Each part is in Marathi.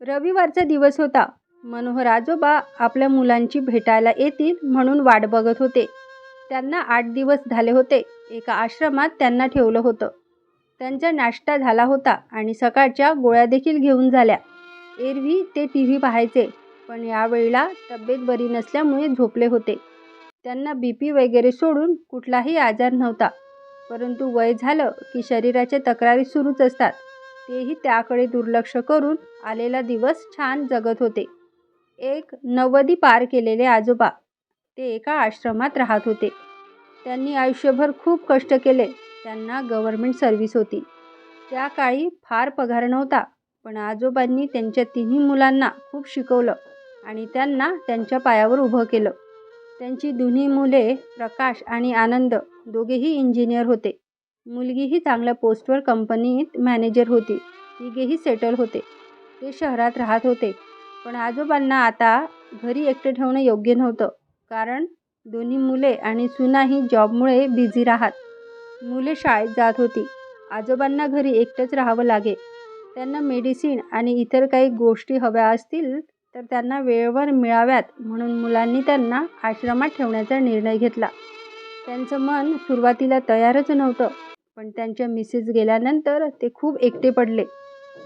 रविवारचा दिवस होता. मनोहर आजोबा आपल्या मुलांची भेटायला येतील म्हणून वाट बघत होते. त्यांना आठ दिवस झाले होते एका आश्रमात त्यांना ठेवलं होतं. त्यांचा नाश्ता झाला होता आणि सकाळच्या गोळ्या देखील घेऊन झाल्या. एरवी ते टी व्ही पाहायचे, पण यावेळेला तब्येत बरी नसल्यामुळे झोपले होते. त्यांना बी पी वगैरे सोडून कुठलाही आजार नव्हता. परंतु वय झालं की शरीराच्या तक्रारी सुरूच असतात. तेही त्याकडे दुर्लक्ष करून आलेला दिवस छान जगत होते. एक नव्वदी पार केलेले आजोबा. ते एका आश्रमात राहत होते. त्यांनी आयुष्यभर खूप कष्ट केले. त्यांना गव्हर्मेंट सर्व्हिस होती. त्या काळी फार पगार नव्हता. पण आजोबांनी त्यांच्या तिन्ही मुलांना खूप शिकवलं आणि त्यांना त्यांच्या पायावर उभं केलं. त्यांची दोन्ही मुले प्रकाश आणि आनंद दोघेही इंजिनियर होते. मुलगीही चांगल्या पोस्टवर कंपनीत मॅनेजर होती. तिघेही सेटल होते. ते शहरात राहत होते. पण आजोबांना आता घरी एकटं ठेवणं योग्य नव्हतं. कारण दोन्ही मुले आणि सुनाही जॉबमुळे बिझी राहत. मुले शाळेत जात होती. आजोबांना घरी एकटंच राहावं लागे. त्यांना मेडिसिन आणि इतर काही गोष्टी हव्या असतील तर त्यांना वेळेवर मिळाव्यात म्हणून मुलांनी त्यांना आश्रमात ठेवण्याचा निर्णय घेतला. त्यांचं मन सुरुवातीला तयारच नव्हतं. पण त्यांच्या मिसेस गेल्यानंतर ते खूप एकटे पडले.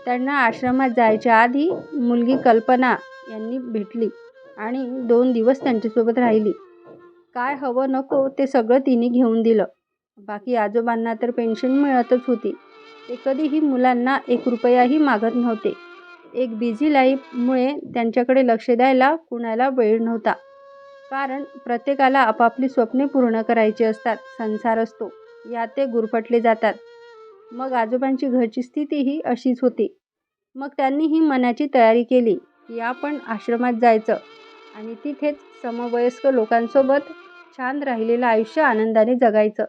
त्यांना आश्रमात जायच्या आधी मुलगी कल्पना यांनी भेटली आणि दोन दिवस त्यांच्यासोबत राहिली. काय हवं नको ते सगळं तिने घेऊन दिलं. बाकी आजोबांना तर पेन्शन मिळतच होती. ते कधीही मुलांना एक रुपयाही मागत नव्हते. एक बिझी लाईफमुळे त्यांच्याकडे लक्ष द्यायला कुणाला वेळ नव्हता. कारण प्रत्येकाला आपापली स्वप्ने पूर्ण करायची असतात. संसार असतो, या ते गुरफटले जातात. मग आजोबांची घरची स्थितीही अशीच होती. मग त्यांनी ही मनाची तयारी केली की आपण आश्रमात जायचं आणि तिथेच समवयस्क लोकांसोबत छान राहिलेलं आयुष्य आनंदाने जगायचं.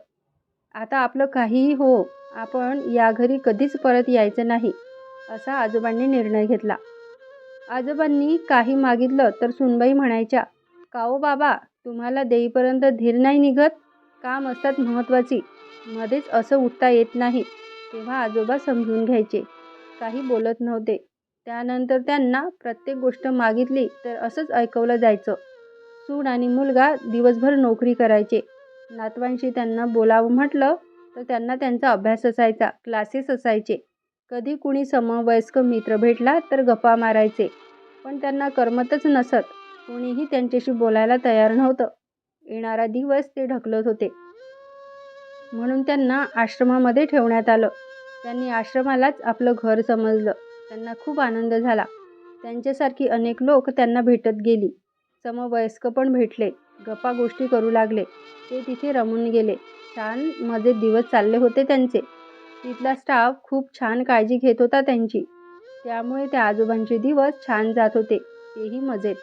आता आपलं काहीही हो आपण या घरी कधीच परत यायचं नाही, असा आजोबांनी निर्णय घेतला. आजोबांनी काही मागितलं तर सुनबाई म्हणायच्या, काओ बाबा, तुम्हाला देईपर्यंत धीर नाही निघत? काम असतात महत्त्वाची. मध्येच असं उठता येत नाही. तेव्हा आजोबा समजून घ्यायचे. काही बोलत नव्हते. त्यानंतर त्यांना प्रत्येक गोष्ट मागितली तर असंच ऐकवलं जायचं. सून आणि मुलगा दिवसभर नोकरी करायचे. नातवांशी त्यांना बोलावं म्हटलं तर त्यांना त्यांचा अभ्यास असायचा, क्लासेस असायचे. कधी कुणी समवयस्क मित्र भेटला तर गप्पा मारायचे. पण त्यांना करमतच नसत. कुणीही त्यांच्याशी बोलायला तयार नव्हतं. येणारा दिवस ते ढकलत होते. म्हणून त्यांना आश्रमामध्ये ठेवण्यात आलं. त्यांनी आश्रमालाच आपलं घर समजलं. त्यांना खूप आनंद झाला. त्यांच्यासारखी अनेक लोक त्यांना भेटत गेली. समवयस्क पण भेटले. गप्पा-गोष्टी करू लागले. ते तिथे रमून गेले. छान मजेत दिवस चालले होते त्यांचे. तिथला स्टाफ खूप छान काळजी घेत होता त्यांची. त्यामुळे त्या आजोबांचे दिवस छान जात होते. तेही मजेत.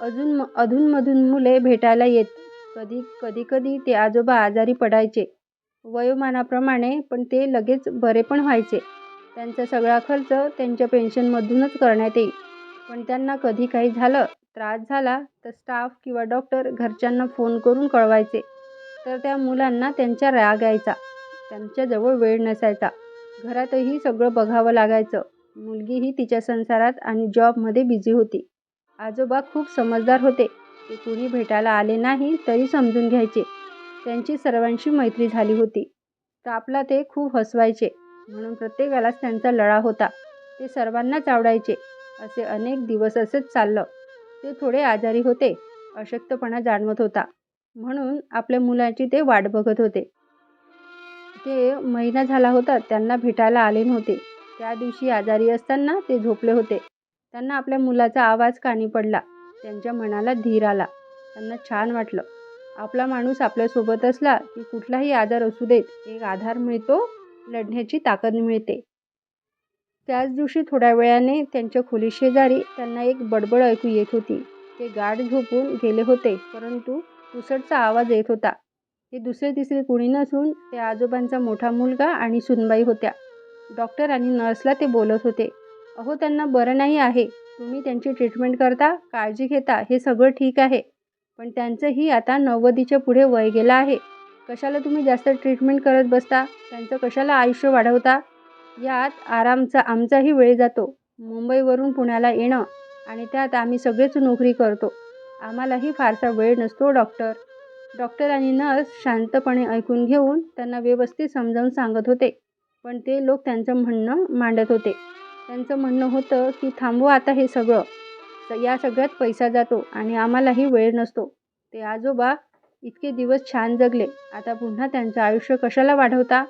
अजून अधूनमधून मुले भेटायला येत. कधी-कधी ते आजोबा आजारी पडायचे वयोमानाप्रमाणे पण ते लगेच बरे पण व्हायचे. त्यांचा सगळा खर्च त्यांच्या पेन्शनमधूनच करण्यात येई. पण त्यांना कधी काही झालं, त्रास झाला तर स्टाफ किंवा डॉक्टर घरच्यांना फोन करून कळवायचे. तर त्या मुलांना त्यांचा राग यायचा. त्यांच्याजवळ वेळ नसायचा. घरातही सगळं बघावं लागायचं. मुलगीही तिच्या संसारात आणि जॉबमध्ये बिझी होती. आजोबा खूप समजदार होते. ते कुणी भेटायला आले नाही तरी समजून घ्यायचे. त्यांची सर्वांशी मैत्री झाली होती. तापला ते खूप हसवायचे. म्हणून प्रत्येकालाच त्यांचा लळा होता. ते सर्वांनाच आवडायचे. असे अनेक दिवस असंच चाललं. ते थोडे आजारी होते. अशक्तपणा जाणवत होता. म्हणून आपल्या मुलाची ते वाट बघत होते. ते महिना झाला होता त्यांना भेटायला आले नव्हते. त्या दिवशी आजारी असताना ते झोपले होते. त्यांना आपल्या मुलाचा आवाज कानी पडला. त्यांच्या मनाला धीर आला. त्यांना छान वाटलं. आपला माणूस आपल्यासोबत असला की कुठलाही आधार असू देत, एक आधार मिळतो, लढण्याची ताकद मिळते. त्याच दिवशी थोड्या वेळाने त्यांच्या खोलीशेजारी त्यांना एक बडबड ऐकू येत होती. ते गाढ झोपून गेले होते परंतु उसटचा आवाज येत होता. ते दुसरे-तिसरे कुणी नसून त्या आजोबांचा मोठा मुलगा आणि सुनबाई होत्या. डॉक्टर आणि नर्सला ते बोलत होते. अहो त्यांना बरं नाही आहे. तुम्ही त्यांची ट्रीटमेंट करता, काळजी घेता हे सगळं ठीक आहे. पण त्यांचंही आता नव्वदीच्या पुढे वय गेलं आहे. कशाला तुम्ही जास्त ट्रीटमेंट करत बसता? त्यांचं कशाला आयुष्य वाढवता? यात आरामचा आमचाही वेळ जातो. मुंबईवरून पुण्याला येणं आणि त्यात आम्ही सगळेच नोकरी करतो आम्हालाही फारसा वेळ नसतो डॉक्टर डॉक्टर आणि नर्स शांतपणे ऐकून घेऊन त्यांना व्यवस्थित समजावून सांगत होते पण ते लोक त्यांचं म्हणणं मांडत होते त्यांचं म्हणणं होतं की थांबवा आता हे सगळं या सगळ्यात पैसा जातो आणि आम्हालाही वेळ नसतो. ते आजोबा इतके दिवस छान जगले. आता पुन्हा त्यांचं आयुष्य कशाला वाढवता?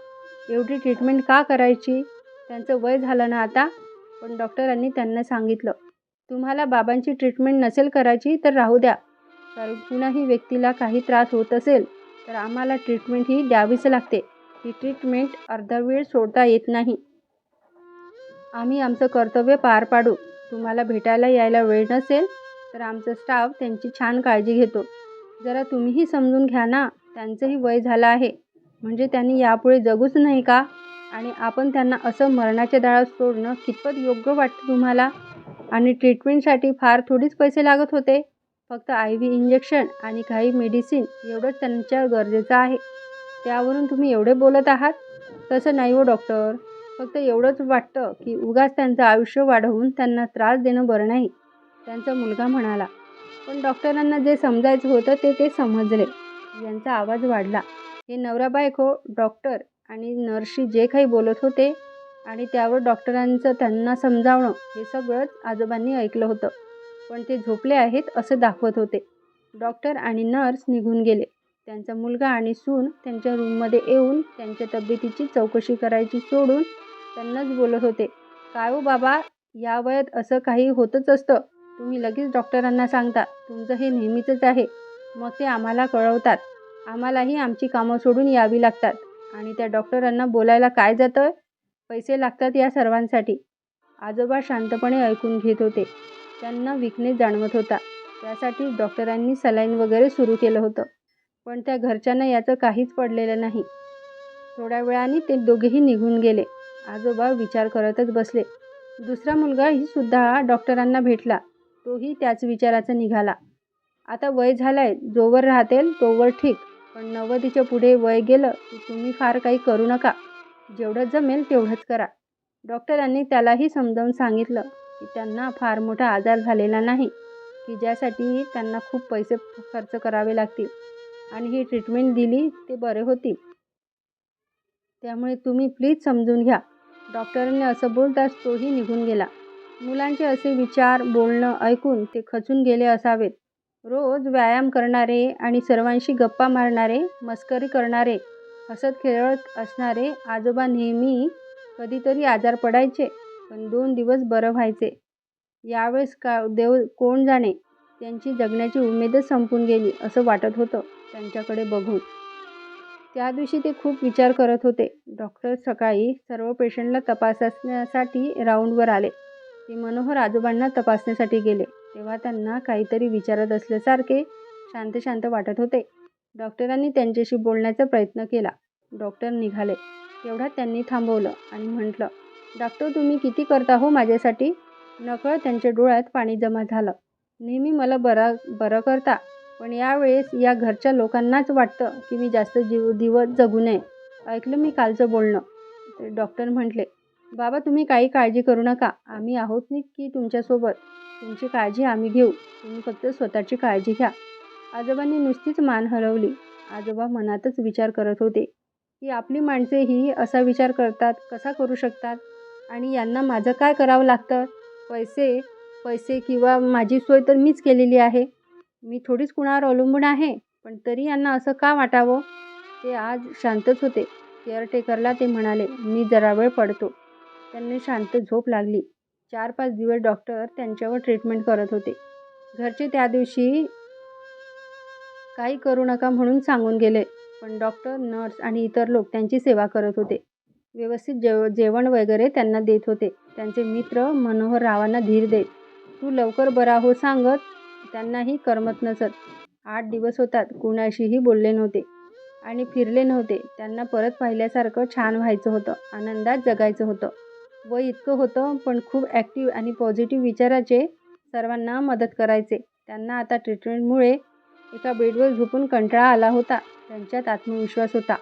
एवढी ट्रीटमेंट का करायची? त्यांचं वय झालं ना आता? पण डॉक्टरांनी त्यांना सांगितलं तुम्हाला बाबांची ट्रीटमेंट नसेल करायची तर राहू द्या. कारण कुणाही व्यक्तीला काही त्रास होत असेल तर आम्हाला ट्रीटमेंट ही द्यावीच लागते. ही ट्रीटमेंट अर्धा वेळ सोडता येत नाही. आम्ही आमचं कर्तव्य पार पाडू. तुम्हाला भेटायला यायला वेळ नसेल तर आमचा स्टाफ त्यांची छान काळजी घेतो. जरा तुम्हीही समजून घ्या ना त्यांचंही वय झालं आहे. म्हणजे त्यांनी यापुढे जगूच नाही का? आणि आपण त्यांना असं मरणाच्या दाळात सोडणं कितपत योग्य वाटतं तुम्हाला? आणि ट्रीटमेंटसाठी फार थोडीच पैसे लागत होते? फक्त आय व्ही इंजेक्शन आणि काही मेडिसिन एवढंच त्यांच्या गरजेचं आहे. त्यावरून तुम्ही एवढे बोलत आहात? तसं नाही हो डॉक्टर फक्त एवढंच वाटतं की उगाच त्यांचं आयुष्य वाढवून त्यांना त्रास देणं बरं नाही त्यांचा मुलगा म्हणाला. पण डॉक्टरांना जे समजायचं होतं ते ते समजले. यांचा आवाज वाढला. हे नवरा बायको डॉक्टर आणि नर्सशी जे काही बोलत होते आणि त्यावर डॉक्टरांचं त्यांना समजावणं हे सगळंच आजोबांनी ऐकलं होतं. पण ते झोपले आहेत असं दाखवत होते. डॉक्टर आणि नर्स निघून गेले. त्यांचा मुलगा आणि सून त्यांच्या रूममध्ये येऊन त्यांच्या तब्येतीची चौकशी करायची सोडून त्यांनाच बोलत होते. काय हो बाबा? या वयात असं काही होतच असतं. तुम्ही लगेच डॉक्टरांना सांगता. तुमचं हे नेहमीचंच आहे. मग ते आम्हाला कळवतात. आम्हालाही आमची कामं सोडून यावी लागतात. आणि त्या डॉक्टरांना बोलायला काय जातं? पैसे लागतात या सर्वांसाठी. आजोबा शांतपणे ऐकून घेत होते. त्यांना विकनेस जाणवत होता. त्यासाठी डॉक्टरांनी सलाईन वगैरे सुरू केलं होतं. पण त्या घरच्यांना याचं काहीच पडलेलं नाही. थोड्या वेळाने ते दोघेही निघून गेले. आजोबा विचार करतच बसले. दुसरा मुलगाही सुद्धा डॉक्टरांना भेटला. तोही त्याच विचाराचा निघाला. आता वय झालंय. जोवर राहतेल तोवर ठीक. पण नव्वदीच्या पुढे वय गेलं की तुम्ही फार काही करू नका. जेवढं जमेल तेवढंच करा. डॉक्टरांनी त्यालाही समजावून सांगितलं की त्यांना फार मोठा आजार झालेला नाही की ज्यासाठी त्यांना खूप पैसे खर्च करावे लागतील. आणि ही ट्रीटमेंट दिली ते बरे होतील त्यामुळे तुम्ही प्लीज समजून घ्या. डॉक्टरांनी असं बोलताच तोही निघून गेला. मुलांचे असे विचार बोलणं ऐकून ते खचून गेले असावेत. रोज व्यायाम करणारे आणि सर्वांशी गप्पा मारणारे मस्करी करणारे हसत खेळत असणारे आजोबा नेहमी कधीतरी आजार पडायचे पण दोन दिवस बरं व्हायचे. यावेळेस का देव कोण जाणे? त्यांची जगण्याची उमेदच संपून गेली असं वाटत होतं त्यांच्याकडे बघून. त्या दिवशी ते खूप विचार करत होते. डॉक्टर सकाळी सर्व पेशंटला तपासण्यासाठी राऊंडवर आले. ते मनोहर आजोबांना तपासण्यासाठी गेले. तेव्हा त्यांना काहीतरी विचारत असल्यासारखे शांत शांत वाटत होते. डॉक्टरांनी त्यांच्याशी बोलण्याचा प्रयत्न केला. डॉक्टर निघाले. तेवढ्यात त्यांनी थांबवलं आणि म्हटलं डॉक्टर तुम्ही किती करता हो माझ्यासाठी? नकळ त्यांच्या डोळ्यात पाणी जमा झालं. नेहमी मला बरा बरं करता. पण यावेळेस या घरच्या लोकांनाच वाटतं की मी जास्त जीव दिवस जगू नये. ऐकलं मी कालचं बोलणं. तर डॉक्टर म्हटले बाबा तुम्ही काही काळजी करू नका. आम्ही आहोत नी की तुमच्यासोबत. तुमची काळजी आम्ही घेऊ. तुम्ही फक्त स्वतःची काळजी घ्या. आजोबांनी नुसतीच मान हलवली आजोबा मनातच विचार करत होते की आपली माणसे ही असा विचार करतात कसा करू शकतात? आणि यांना माझं काय करावं लागतं? पैसे पैसे किंवा माझी सोय तर मीच केलेली आहे. मी थोडीच कुणावर अवलंबून आहे पण तरी यांना असं का वाटावं? ते आज शांतच होते. केअरटेकरला ते म्हणाले मी जरा वेळ पडतो. त्यांनी शांत झोप लागली. चार पाच दिवस डॉक्टर त्यांच्यावर ट्रीटमेंट करत होते. घरचे त्या दिवशी काही करू नका म्हणून सांगून गेले पण डॉक्टर नर्स आणि इतर लोक त्यांची सेवा करत होते. व्यवस्थित जेव जेवण वगैरे त्यांना देत होते. त्यांचे मित्र मनोहर रावांना धीर देत तू लवकर बरा हो सांगत. त्यांनाही करमत नसत. आठ दिवस होतात. कुणाशीही बोलले नव्हते. आणि फिरले नव्हते. त्यांना परत पाहिल्यासारखं छान व्हायचं होतं. आनंदात जगायचं होतं. वय इतकं होतं पण खूप ॲक्टिव्ह आणि पॉझिटिव्ह विचाराचे सर्वांना मदत करायचे. त्यांना आता ट्रीटमेंटमुळे एका बेडवर झोपून कंटाळा आला होता. त्यांच्यात आत्मविश्वास होता.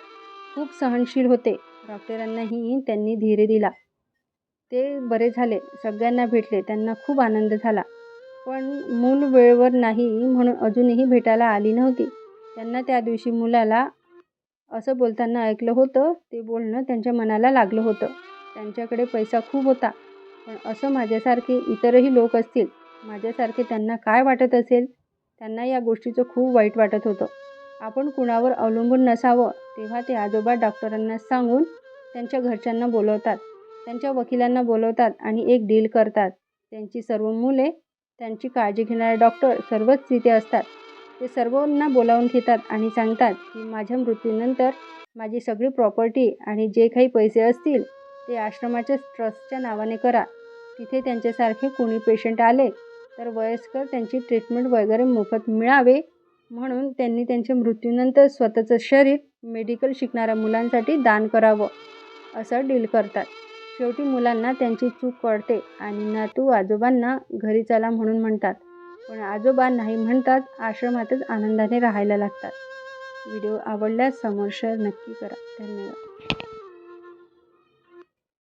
खूप सहनशील होते. डॉक्टरांनाही त्यांनी धीरे दिला. ते बरे झाले. सगळ्यांना भेटले. त्यांना खूप आनंद झाला. पण मूल वेळेवर नाही म्हणून अजूनही भेटायला आली नव्हती. त्यांना त्या दिवशी मुलाला असं बोलताना ऐकलं होतं. ते बोलणं त्यांच्या मनाला लागलं होतं. त्यांच्याकडे पैसा खूप होता. पण असं माझ्यासारखे इतरही लोक असतील माझ्यासारखे त्यांना काय वाटत असेल? त्यांना या गोष्टीचं खूप वाईट वाटत होतं. आपण कुणावर अवलंबून नसावं तेव्हा ते आजोबा डॉक्टरांना सांगून त्यांच्या घरच्यांना बोलवतात. त्यांच्या वकिलांना बोलवतात आणि एक डील करतात. त्यांची सर्व मुले त्यांची काळजी घेणारे डॉक्टर सर्वच तिथे असतात. ते सर्वांना बोलावून घेतात आणि सांगतात की माझ्या मृत्यूनंतर माझी सगळी प्रॉपर्टी आणि जे काही पैसे असतील ते आश्रमाच्या ट्रस्टच्या नावाने करा. तिथे त्यांच्यासारखे कोणी पेशंट आले तर वयस्कर त्यांची ट्रीटमेंट वगैरे मोफत मिळावे म्हणून त्यांनी त्यांच्या मृत्यूनंतर स्वतःचं शरीर मेडिकल शिकणाऱ्या मुलांसाठी दान करावं असं डील करतात. शेवटी मुलांना त्यांची चूक कळते आणि नातू आजोबांना घरी चला म्हणून म्हणतात. पण आजोबा नाही म्हणतात आश्रमातच आनंदाने राहायला लागतात. व्हिडिओ आवडल्यास समोर शेअर नक्की करा. धन्यवाद.